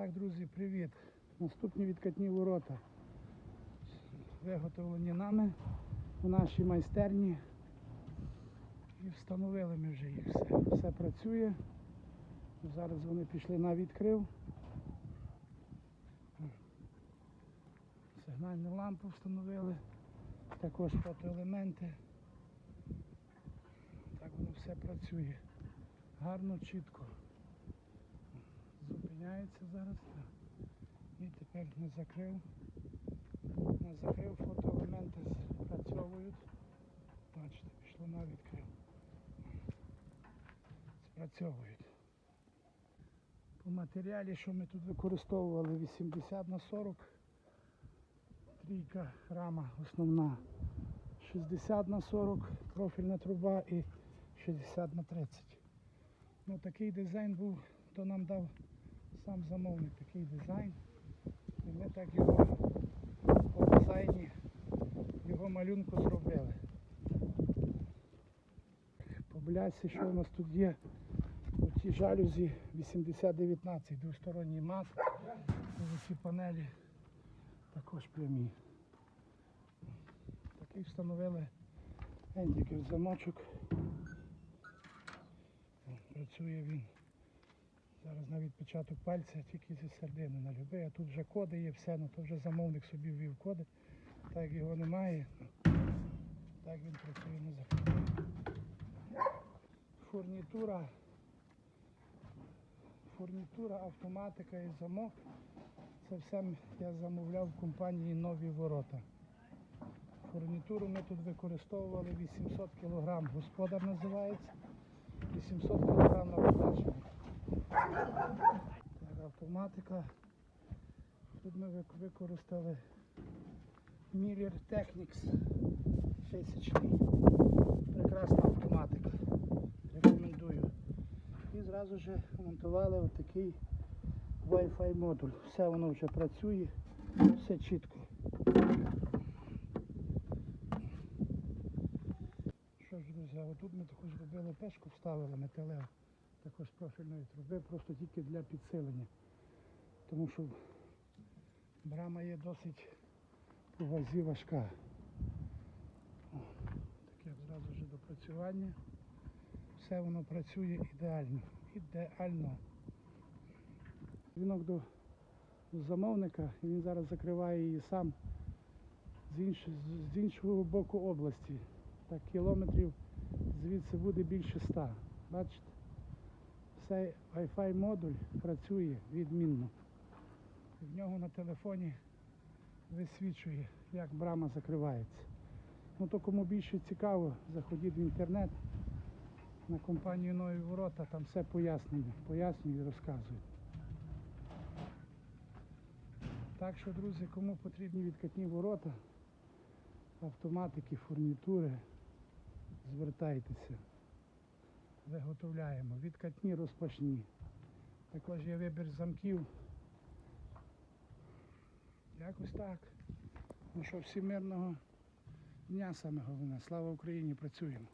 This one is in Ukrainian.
Так, друзі, привіт. Наступні відкатні ворота. Виготовлені нами у нашій майстерні. І встановили ми вже їх все. Все працює. Зараз вони пішли на відкрив. Сигнальну лампу встановили. Також фотоелементи. Так воно все працює. Гарно, чітко. Зупиняється зараз. І тепер не закрив. Не закрив фотоелементи спрацьовують. Бачите, пішло на відкрив. Спрацьовують. По матеріалі, що ми тут використовували 80 на 40. Трійка рама основна. 60 на 40 профільна труба і 60 на 30. Ну такий дизайн був, то нам дав сам замовник такий дизайн. І ми так його по дизайні, його малюнку зробили. По блясі, що у нас тут є? Оці жалюзі 8019, двосторонній мат. Ці панелі також прямі. Такий встановили ендіків замочок. Працює він. Зараз на відпечаток пальця тільки зі середини на любий, а тут вже коди є, все, ну то вже замовник собі ввів коди. Так як його немає, так він працює на закладі. Фурнітура, фурнітура, автоматика і замок. Це все я замовляв в компанії Нові Ворота. Фурнітуру ми тут використовували 800 кг. Господар називається. 800 кг на подачу. Так, автоматика. Тут ми використали Miller Technics фісичний. Прекрасна автоматика. Рекомендую. І зразу ж монтували отакий Wi-Fi модуль. Все воно вже працює, все чітко. Що ж, друзі, отут ми таку зробили пешку, вставили металеву, також профільної труби, просто тільки для підсилення. Тому що брама є досить по вазі важка. Таке зразу ж допрацювання. Все воно працює ідеально. Ідеально. Дзвінок до замовника, він зараз закриває її сам з, інш, з іншого боку області. Так, кілометрів звідси буде більше ста. Бачите? Цей Wi-Fi модуль працює відмінно. В нього на телефоні висвічує, як брама закривається. Ну то кому більше цікаво, заходіть в інтернет на компанію Нові Ворота, там все пояснення, пояснюю і розказую. Так що, друзі, кому потрібні відкатні ворота, автоматики, фурнітури, звертайтеся. Виготовляємо. Відкатні, розпашні. Також є вибір замків. Якось так. Ну що, всімирного дня саме головне. Слава Україні, працюємо.